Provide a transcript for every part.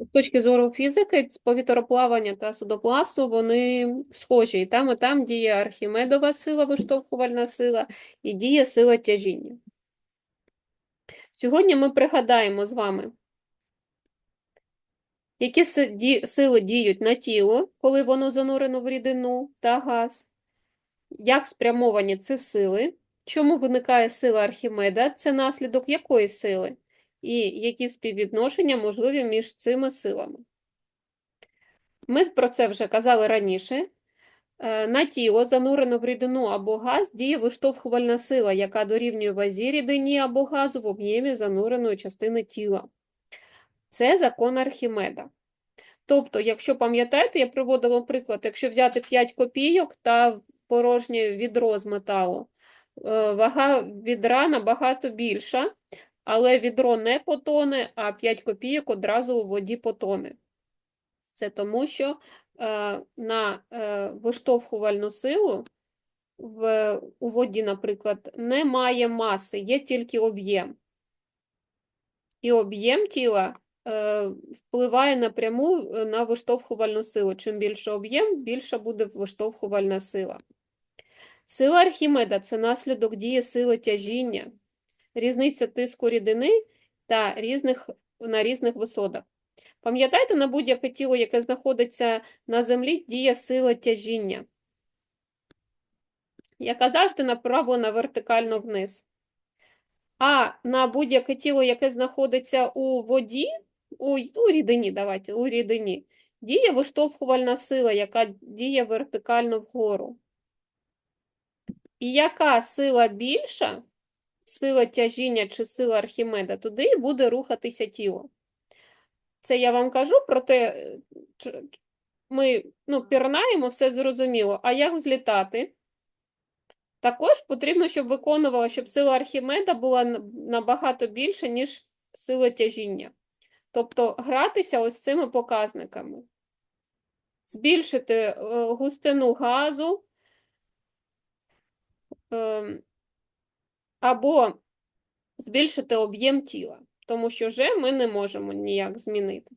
з точки зору фізики, повітряплавання та судоплавство, вони схожі. І там, і там діє Архімедова сила, виштовхувальна сила, і діє сила тяжіння. Сьогодні ми пригадаємо з вами, які сили діють на тіло, коли воно занурено в рідину та газ, як спрямовані ці сили, чому виникає сила Архімеда, це наслідок якої сили, і які співвідношення можливі між цими силами. Ми про це вже казали раніше. Е, На тіло, занурено в рідину або газ, діє виштовхувальна сила, яка дорівнює вазі рідині або газу в об'ємі зануреної частини тіла. Це закон Архімеда. Тобто, якщо пам'ятаєте, я приводила приклад, якщо взяти 5 копійок та порожнє відро з металу, е, вага відра набагато більша, але відро не потоне, а 5 копійок одразу у воді потоне. Це тому, що е, на е, виштовхувальну силу в, у воді, наприклад, немає маси, є тільки об'єм. І об'єм тіла е, впливає напряму е, на виштовхувальну силу. Чим більше об'єм, більша буде виштовхувальна сила. Сила Архімеда це наслідок дії сили тяжіння, різниця тиску рідини та різних, на різних висотах. Пам'ятаєте, на будь-яке тіло, яке знаходиться на землі, діє сила тяжіння, яка завжди направлена вертикально вниз. А на будь-яке тіло, яке знаходиться у воді, у, у рідині, давайте, у рідині, діє виштовхувальна сила, яка діє вертикально вгору. І яка сила більша, сила тяжіння чи сила Архімеда, туди буде рухатися тіло. Це я вам кажу, проте ми ну, пірнаємо, все зрозуміло. А як взлітати? Також потрібно, щоб виконувала, щоб сила Архімеда була набагато більша, ніж сила тяжіння. Тобто гратися ось цими показниками. Збільшити е, густину газу ем, або збільшити об'єм тіла, тому що вже ми не можемо ніяк змінити.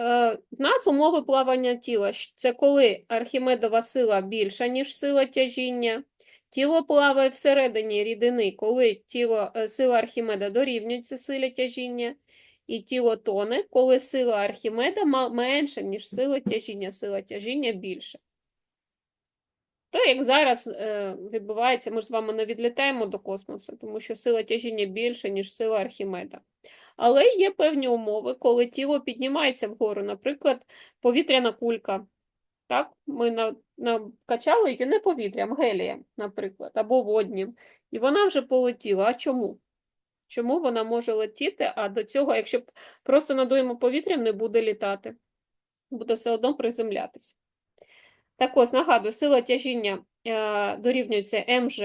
Е, В нас умови плавання тіла. Це коли архімедова сила більша, ніж сила тяжіння. Тіло плаває всередині рідини, коли тіло, е, сила Архімеда дорівнюється силі тяжіння. І тіло тоне, коли сила Архімеда менша, ніж сила тяжіння. Сила тяжіння більша. То, як зараз е, відбувається, ми ж з вами не відлітаємо до космосу, тому що сила тяжіння більша, ніж сила Архімеда. Але є певні умови, коли тіло піднімається вгору, наприклад, повітряна кулька. Так, ми на, накачали її не повітрям, гелієм, наприклад, або воднім. І вона вже полетіла. А чому? Чому вона може летіти, а до цього, якщо просто надуємо повітрям, не буде літати, буде все одно приземлятися. Так ось, нагадую, сила тяжіння е, дорівнюється МЖ,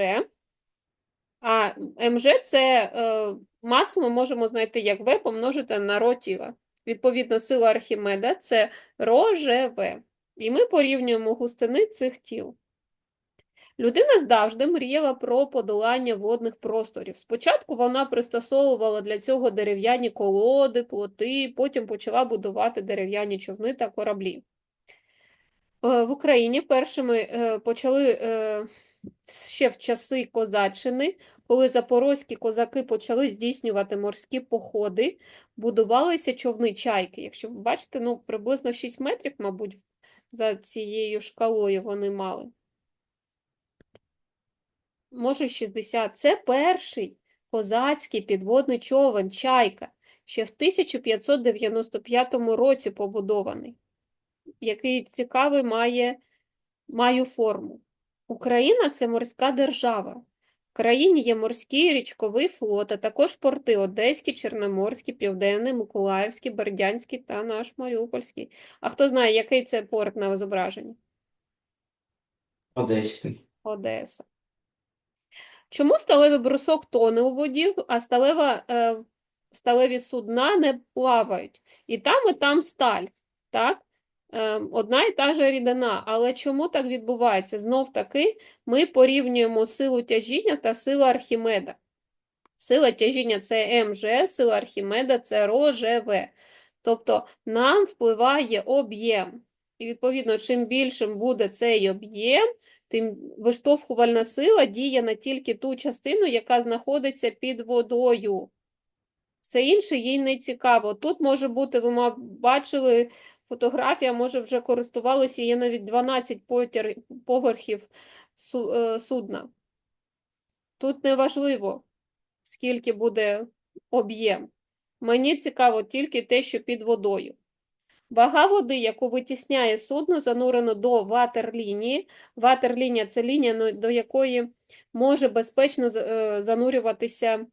а МЖ це е, масу ми можемо знайти як В помножити на ро тіла. Відповідно, сила Архімеда це ро ЖВ. І ми порівнюємо густини цих тіл. Людина завжди мріяла про подолання водних просторів. Спочатку вона пристосовувала для цього дерев'яні колоди, плоти, потім почала будувати дерев'яні човни та кораблі. Е, В Україні першими е, почали е, ще в часи козаччини, коли запорозькі козаки почали здійснювати морські походи, будувалися човни чайки. Якщо ви бачите, ну приблизно 6 метрів, мабуть, за цією шкалою вони мали. Може, 60. Це перший козацький підводний човен чайка, ще в 1595 році побудований який цікавий має маю форму. Україна це морська держава. В країні є морський річковий флот, а також порти Одеський, Чорноморський, Південний, Миколаївський, Бердянський та наш Маріупольський. А хто знає, який це порт на зображенні? Одеський. Одеса. Чому сталевий брусок тоне у воді, а сталева, е, сталеві судна не плавають? І там, і там сталь, так? Е, одна і та же рідина. Але чому так відбувається? Знов таки ми порівнюємо силу тяжіння та силу Архімеда. Сила тяжіння це МЖ, сила Архімеда це РОЖВ. Тобто нам впливає об'єм. І відповідно, чим більшим буде цей об'єм, тим виштовхувальна сила діє на тільки ту частину, яка знаходиться під водою. Все інше їй не цікаво. Тут може бути, ви бачили, фотографія, може вже користувалися, є навіть 12 потяр- поверхів е, судна. Тут не важливо, скільки буде об'єм. Мені цікаво тільки те, що під водою. Вага води, яку витісняє судно, занурено до ватерлінії. Ватерлінія – це лінія, ну, до якої може безпечно е, занурюватися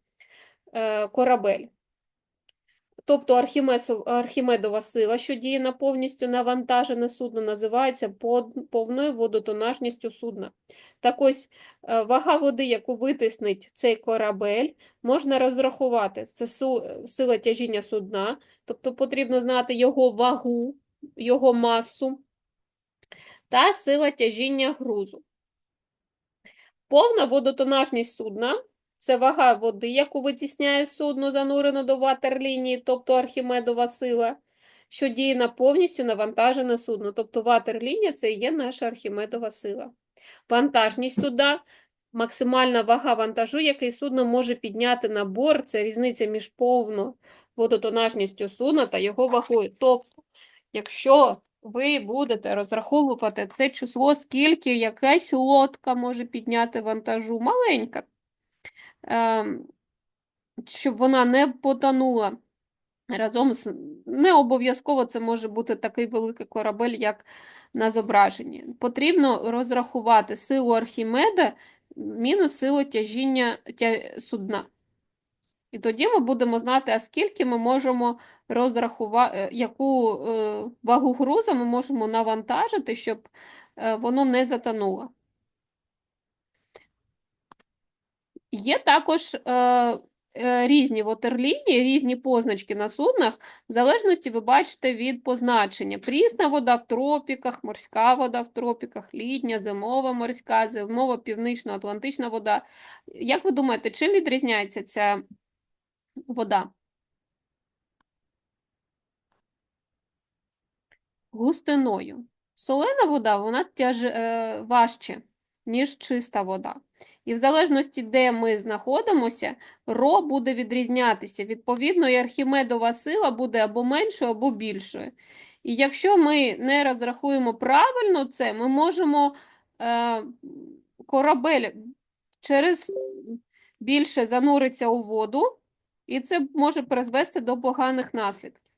е, корабель. Тобто Архімедова сила, що діє на повністю навантажене судно, називається повною водотонажністю судна. Так ось е, вага води, яку витиснить цей корабель, можна розрахувати. Це сила тяжіння судна, тобто потрібно знати його вагу, його масу та сила тяжіння грузу. Повна водотонажність судна це вага води, яку витісняє судно, занурено до ватерлінії, тобто Архімедова сила, що діє на повністю навантажене судно. Тобто ватерлінія це і є наша Архімедова сила. Вантажність суда максимальна вага вантажу, який судно може підняти на борт, це різниця між повною водотонажністю судна та його вагою. Тобто, якщо ви будете розраховувати це число, скільки якась лодка може підняти вантажу, маленька, щоб вона не потонула разом з не обов'язково це може бути такий великий корабель, як на зображенні. Потрібно розрахувати силу Архімеда мінус силу тяжіння тя... судна. І тоді ми будемо знати, а скільки ми можемо розрахувати, яку е, вагу груза ми можемо навантажити, щоб е, воно не затонуло. Є також е, е, різні ватерлінії, різні позначки на суднах, в залежності ви бачите від позначення. Прісна вода в тропіках, морська вода в тропіках, літня, зимова морська, зимова північно-атлантична вода. Як ви думаєте, чим відрізняється ця вода? Густиною. Солена вода, вона тяж, е, важче, ніж чиста вода. І в залежності, де ми знаходимося, ро буде відрізнятися. Відповідно, і архімедова сила буде або меншою, або більшою. І якщо ми не розрахуємо правильно це, ми можемо е, корабель через більше зануриться у воду, і це може призвести до поганих наслідків.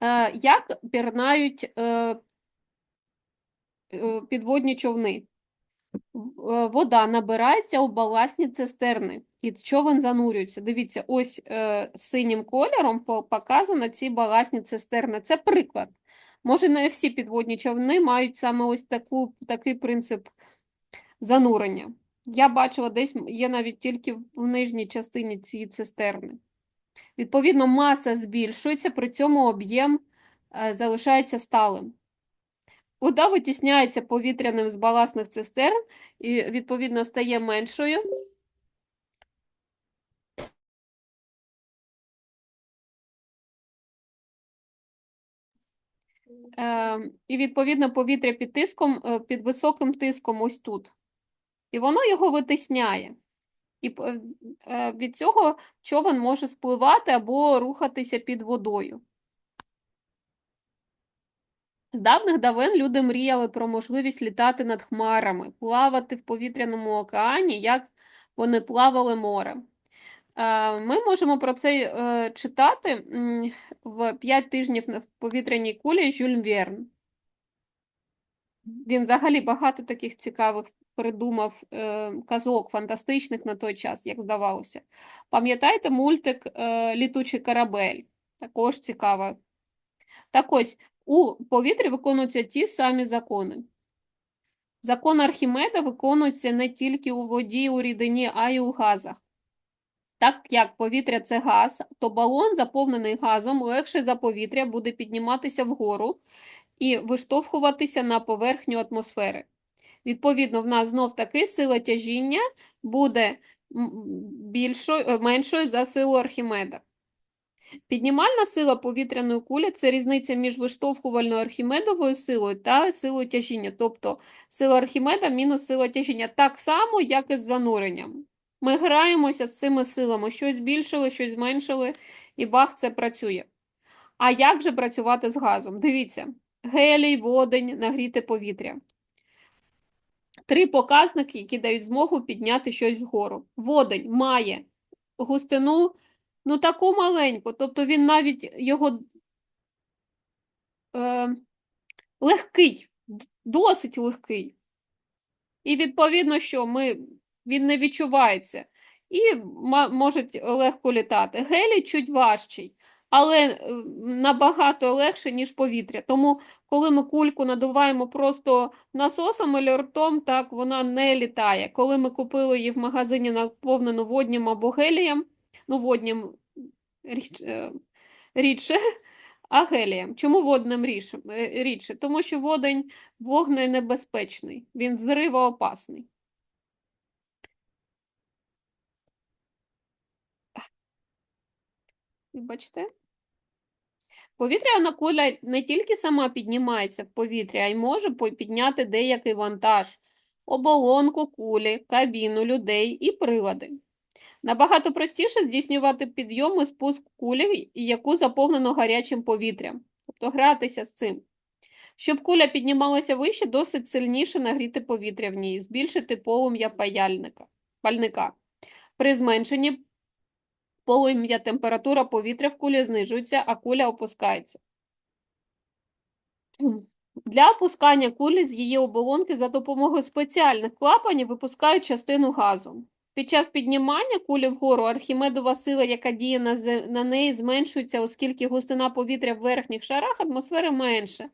Е, Як пірнають е, е, підводні човни? Вода набирається у баласні цистерни, і човен занурюється. Дивіться, ось е, синім кольором по- показано ці баласні цистерни. Це приклад. Може, не всі підводні човни мають саме ось таку, такий принцип занурення. Я бачила, десь є навіть тільки в нижній частині цієї цистерни. Відповідно, маса збільшується, при цьому об'єм е, залишається сталим. Вода витісняється повітряним з баласних цистерн і, відповідно, стає меншою. Е, і, відповідно, повітря під тиском, е, під високим тиском ось тут. І воно його витисняє. І е, від цього човен може спливати або рухатися під водою. З давних давен люди мріяли про можливість літати над хмарами, плавати в повітряному океані, як вони плавали морем. Е, Ми можемо про це е, читати в «П'ять тижнів в повітряній кулі» Жюль Верн. Він взагалі багато таких цікавих придумав е, казок фантастичних на той час, як здавалося. Пам'ятаєте мультик Літучий корабель? Також цікаво. Так ось, у повітрі виконуються ті самі закони. Закон Архімеда виконується не тільки у воді, у рідині, а й у газах. Так як повітря це газ, то балон, заповнений газом, легше за повітря буде підніматися вгору і виштовхуватися на поверхню атмосфери. Відповідно, в нас знов таки сила тяжіння буде більшою, меншою за силу Архімеда. Піднімальна сила повітряної кулі це різниця між виштовхувальною архімедовою силою та силою тяжіння. Тобто сила Архімеда мінус сила тяжіння. Так само, як і з зануренням. Ми граємося з цими силами, щось збільшили, щось зменшили, і бах, це працює. А як же працювати з газом? Дивіться, гелій, водень, нагріте повітря. Три показники, які дають змогу підняти щось вгору. Водень має густину ну таку маленьку, тобто він навіть його е, легкий, досить легкий. І відповідно, що ми, він не відчувається і можуть легко літати. Гелій чуть важчий, але е, набагато легше, ніж повітря. Тому, коли ми кульку надуваємо просто насосом або ртом, так вона не літає. Коли ми купили її в магазині наповнену воднім або гелієм, ну річ, е, рідше, а гелієм. Чому водним е, рідше? Тому що водень вогненебезпечний, він взривоопасний. Бачите? Повітряна куля не тільки сама піднімається в повітря, а й може підняти деякий вантаж, оболонку кулі, кабіну людей і прилади. Набагато простіше здійснювати підйом і спуск кулі, яку заповнено гарячим повітрям, тобто гратися з цим. Щоб куля піднімалася вище, досить сильніше нагріти повітря в ній, збільшити полум'я пальника. При зменшенні полум'я температура повітря в кулі знижується, а куля опускається. Для опускання кулі з її оболонки за допомогою спеціальних клапанів випускають частину газу. Під час піднімання кулі вгору архімедова сила, яка діє на, на неї, зменшується, оскільки густина повітря в верхніх шарах атмосфери менше,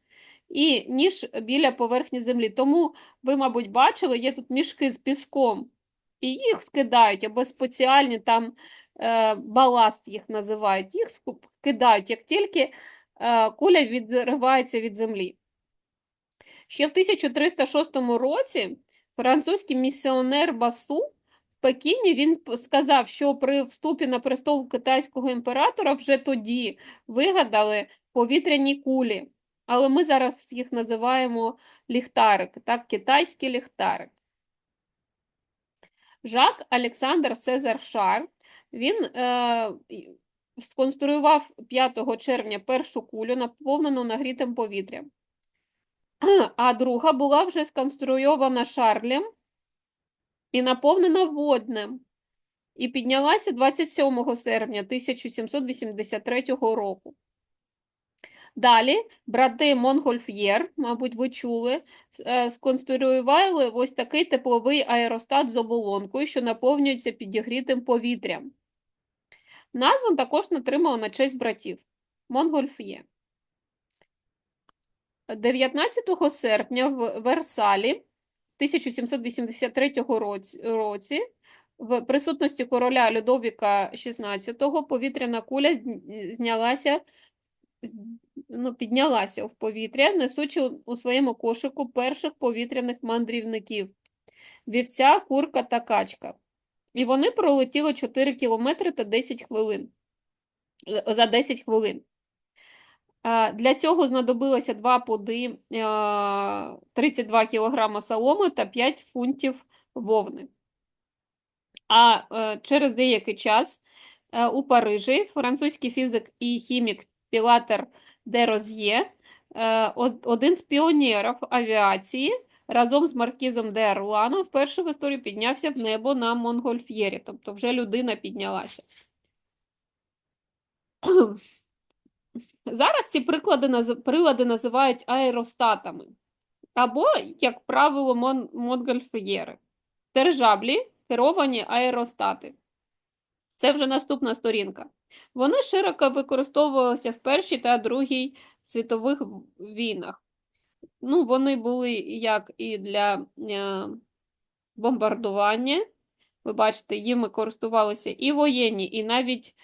і, ніж біля поверхні землі. Тому ви, мабуть, бачили, є тут мішки з піском, і їх скидають, або спеціальні там е, баласт їх називають, їх скидають, як тільки е, куля відривається від землі. Ще в 1306 році французький місіонер Басу Пекіні він сказав, що при вступі на престол китайського імператора вже тоді вигадали повітряні кулі. Але ми зараз їх називаємо ліхтарики, так, китайський ліхтарик. Жак Олександр Сезар Шар, він е, сконструював 5 червня першу кулю, наповнену нагрітим повітрям. А друга була вже сконструйована Шарлем і наповнена воднем. І піднялася 27 серпня 1783 року. Далі брати Монгольф'єр, мабуть, ви чули, е, сконструювали ось такий тепловий аеростат з оболонкою, що наповнюється підігрітим повітрям. Назву також отримала на честь братів Монгольф'є. 19 серпня в Версалі 1783 році, в присутності короля Людовіка XVI повітряна куля знялася, ну, піднялася в повітря, несучи у- своєму кошику перших повітряних мандрівників вівця, курка та качка. І вони пролетіли 4 кілометри та 10 хвилин. За 10 хвилин. Е, Для цього знадобилося два поди, е, 32 кг соломи та 5 фунтів вовни. А е, через деякий час е, у Парижі французький фізик і хімік Пілатер де Роз'є, один з піонерів авіації, разом з маркізом де Орлано вперше в історії піднявся в небо на Монгольф'єрі, тобто вже людина піднялася. Зараз ці приклади, прилади називають аеростатами або, як правило, мон, монгольф'єри. Дирижаблі – керовані аеростати. Це вже наступна сторінка. Вони широко використовувалися в Першій та Другій світових війнах. Ну, вони були як і для е, бомбардування. Ви бачите, їми користувалися і воєнні, і навіть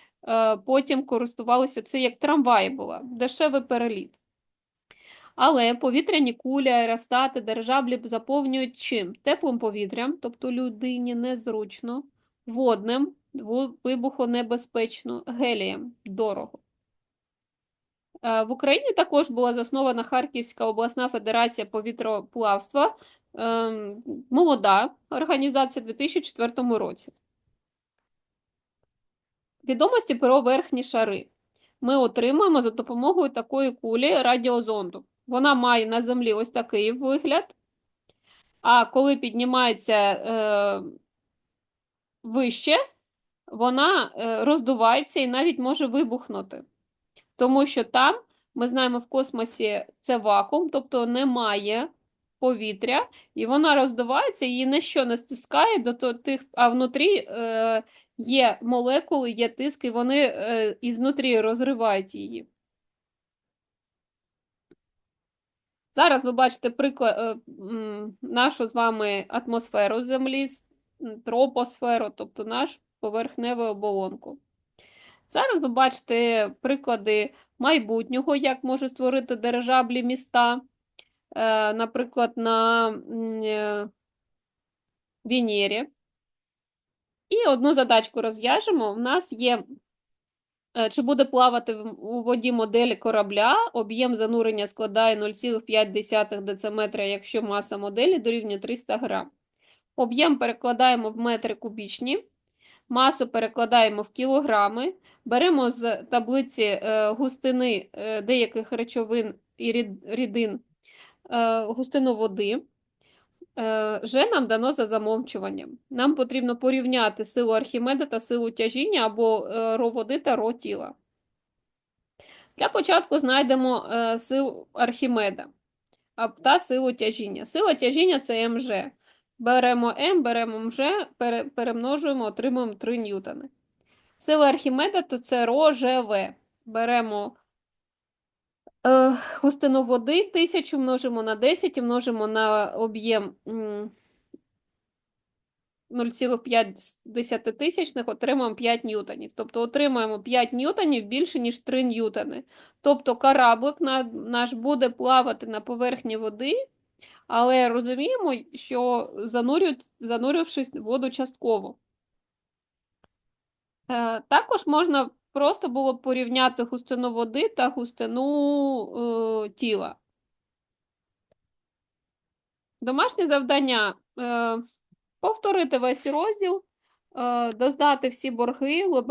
потім користувалися це як трамваї була, дешевий переліт. Але повітряні кулі, аеростати, дирижаблі заповнюють чим? Теплим повітрям, тобто людині незручно, водним, вибухонебезпечно, гелієм, дорого. Е, В Україні також була заснована Харківська обласна федерація повітроплавства, ем, молода організація у 2004 році. Відомості про верхні шари ми отримуємо за допомогою такої кулі радіозонду. Вона має на землі ось такий вигляд, а коли піднімається е, вище, вона е, роздувається і навіть може вибухнути. Тому що там, ми знаємо, в космосі це вакуум, тобто немає повітря, і вона роздувається, її ніщо не стискає до тих, а внутрі е, є молекули, є тиск, і вони е, ізнутрі розривають її. Зараз ви бачите приклад, е, нашу з вами атмосферу Землі, тропосферу, тобто наш поверхневу оболонку. Зараз ви бачите приклади майбутнього, як можуть створити дирижаблі міста, е, наприклад, на е, Венері. І одну задачку розв'яжемо. У нас є, е, чи буде плавати у воді модель корабля, об'єм занурення складає 0,5 дециметра, якщо маса моделі дорівнює 300 грам. Об'єм перекладаємо в метри кубічні, масу перекладаємо в кілограми, беремо з таблиці е, густини е, деяких речовин і рідин густину води. Е, Ж нам дано за замовчуванням. Нам потрібно порівняти силу Архімеда та силу тяжіння або е, ро води та ро тіла. Для початку знайдемо е, силу Архімеда та силу тяжіння. Сила тяжіння це МЖ. Беремо М, беремо МЖ, перемножуємо, отримуємо 3 ньютони. Сила Архімеда це ро ЖВ. Беремо густину води 1000 множимо на 10 і множимо на об'єм 0,5 тисячних, отримуємо 5 ньютонів. Тобто отримуємо 5 ньютонів більше, ніж 3 ньютони. Тобто кораблик наш буде плавати на поверхні води, але розуміємо, що занурившись воду частково. Е, Також можна просто було порівняти густину води та густину е, тіла. Домашнє завдання е, повторити весь розділ, е, доздати всі борги, лабора-